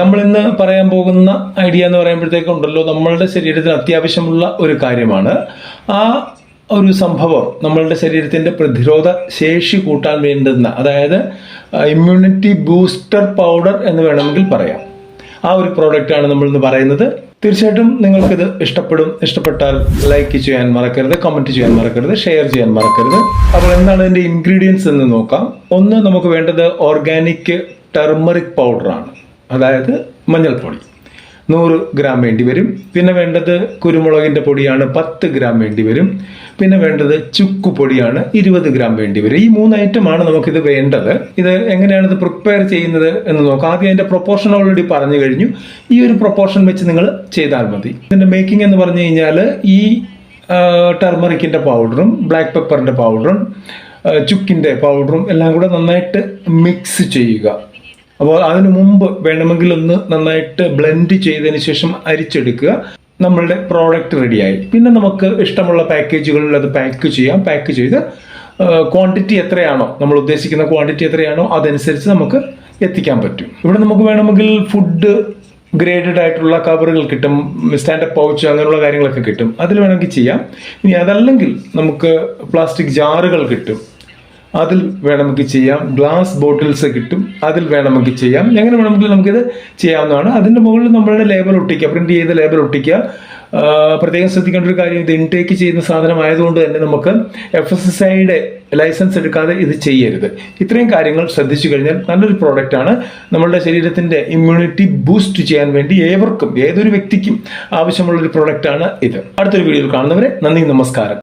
നമ്മൾ ഇന്ന് പറയാൻ പോകുന്ന ഐഡിയ എന്ന് പറയുമ്പോഴത്തേക്കും ഉണ്ടല്ലോ നമ്മളുടെ ശരീരത്തിന് അത്യാവശ്യമുള്ള ഒരു കാര്യമാണ്. ആ ഒരു സംഭവം നമ്മളുടെ ശരീരത്തിന്റെ പ്രതിരോധ ശേഷി കൂട്ടാൻ വേണ്ടുന്ന അതായത് ഇമ്മ്യൂണിറ്റി ബൂസ്റ്റർ പൗഡർ എന്ന് വേണമെങ്കിൽ പറയാം. ആ ഒരു പ്രോഡക്റ്റ് ആണ് നമ്മൾ ഇന്ന് പറയുന്നത്. തീർച്ചയായിട്ടും നിങ്ങൾക്കിത് ഇഷ്ടപ്പെടും. ഇഷ്ടപ്പെട്ടാൽ ലൈക്ക് ചെയ്യാൻ മറക്കരുത് കമന്റ് ചെയ്യാൻ മറക്കരുത് ഷെയർ ചെയ്യാൻ മറക്കരുത്. അപ്പോൾ എന്താണ് ഇതിന്റെ ഇൻഗ്രീഡിയൻസ് എന്ന് നോക്കാം. ഒന്ന് നമുക്ക് വേണ്ടത് ഓർഗാനിക് ടെർമറിക് പൗഡറാണ് അതായത് മഞ്ഞൾപ്പൊടി. നൂറ് ഗ്രാം വേണ്ടി വരും. പിന്നെ വേണ്ടത് കുരുമുളകിന്റെ പൊടിയാണ് പത്ത് ഗ്രാം വേണ്ടി വരും. പിന്നെ വേണ്ടത് ചുക്ക് പൊടിയാണ് ഇരുപത് ഗ്രാം വേണ്ടി വരും. ഈ മൂന്ന് ഐറ്റമാണ് നമുക്കിത് വേണ്ടത്. ഇത് എങ്ങനെയാണ് ഇത് പ്രിപ്പയർ ചെയ്യുന്നത് എന്ന് നോക്കാം. ആദ്യം അതിന്റെ പ്രൊപ്പോർഷൻ ഓൾറെഡി പറഞ്ഞു കഴിഞ്ഞു. ഈ ഒരു പ്രൊപ്പോർഷൻ വെച്ച് നിങ്ങൾ ചെയ്താൽ മതി. ഇതിന്റെ മേക്കിംഗ് എന്ന് പറഞ്ഞു കഴിഞ്ഞാൽ ഈ ടർമറിക്കിന്റെ പൗഡറും ബ്ലാക്ക് പെപ്പറിന്റെ പൗഡറും ചുക്കിന്റെ പൗഡറും എല്ലാം കൂടെ നന്നായിട്ട് മിക്സ് ചെയ്യുക. അപ്പോൾ അതിനു മുമ്പ് വേണമെങ്കിൽ ഒന്ന് നന്നായിട്ട് ബ്ലെൻഡ് ചെയ്തതിന് ശേഷം അരിച്ചെടുക്കുക. നമ്മളുടെ പ്രോഡക്റ്റ് റെഡിയായി പിന്നെ നമുക്ക് ഇഷ്ടമുള്ള പാക്കേജുകളിൽ അത് പാക്ക് ചെയ്യാം. പാക്ക് ചെയ്ത് ക്വാണ്ടിറ്റി എത്രയാണോ നമ്മൾ ഉദ്ദേശിക്കുന്ന ക്വാണ്ടിറ്റി എത്രയാണോ അതനുസരിച്ച് നമുക്ക് എത്തിക്കാൻ പറ്റും. ഇവിടെ നമുക്ക് വേണമെങ്കിൽ ഫുഡ് ഗ്രേഡഡ് ആയിട്ടുള്ള കവറുകൾ കിട്ടും സ്റ്റാൻഡപ്പ് പൗച്ച് അങ്ങനെയുള്ള കാര്യങ്ങളൊക്കെ കിട്ടും. അതിൽ വേണമെങ്കിൽ ചെയ്യാം. ഇനി അതല്ലെങ്കിൽ നമുക്ക് പ്ലാസ്റ്റിക് ജാറുകൾ കിട്ടും. അതിൽ വേണമെങ്കിൽ ചെയ്യാം. ഗ്ലാസ് ബോട്ടിൽസ് കിട്ടും അതിൽ വേണമെങ്കിൽ ചെയ്യാം. എങ്ങനെ വേണമെങ്കിൽ നമുക്കിത് ചെയ്യാവുന്നതാണ്. അതിന്റെ മുകളിൽ നമ്മളുടെ ലേബൽ ഒട്ടിക്കുക പ്രിന്റ് ചെയ്ത ലേബൽ ഒട്ടിക്കുക. പ്രത്യേകം ശ്രദ്ധിക്കേണ്ട ഒരു കാര്യം ഇത് ഇൻടേക്ക് ചെയ്യുന്ന സാധനം ആയതുകൊണ്ട് തന്നെ നമുക്ക് എഫ് എസ് എസ് ഐയുടെ ലൈസൻസ് എടുക്കാതെ ഇത് ചെയ്യരുത്. ഇത്രയും കാര്യങ്ങൾ ശ്രദ്ധിച്ചു കഴിഞ്ഞാൽ നല്ലൊരു പ്രോഡക്റ്റ് ആണ്. നമ്മളുടെ ശരീരത്തിന്റെ ഇമ്മ്യൂണിറ്റി ബൂസ്റ്റ് ചെയ്യാൻ വേണ്ടി ഏവർക്കും ഏതൊരു വ്യക്തിക്കും ആവശ്യമുള്ള ഒരു പ്രോഡക്റ്റ് ആണ് ഇത്. അടുത്തൊരു വീഡിയോയിൽ കാണുന്നവരെ നന്ദി നമസ്കാരം.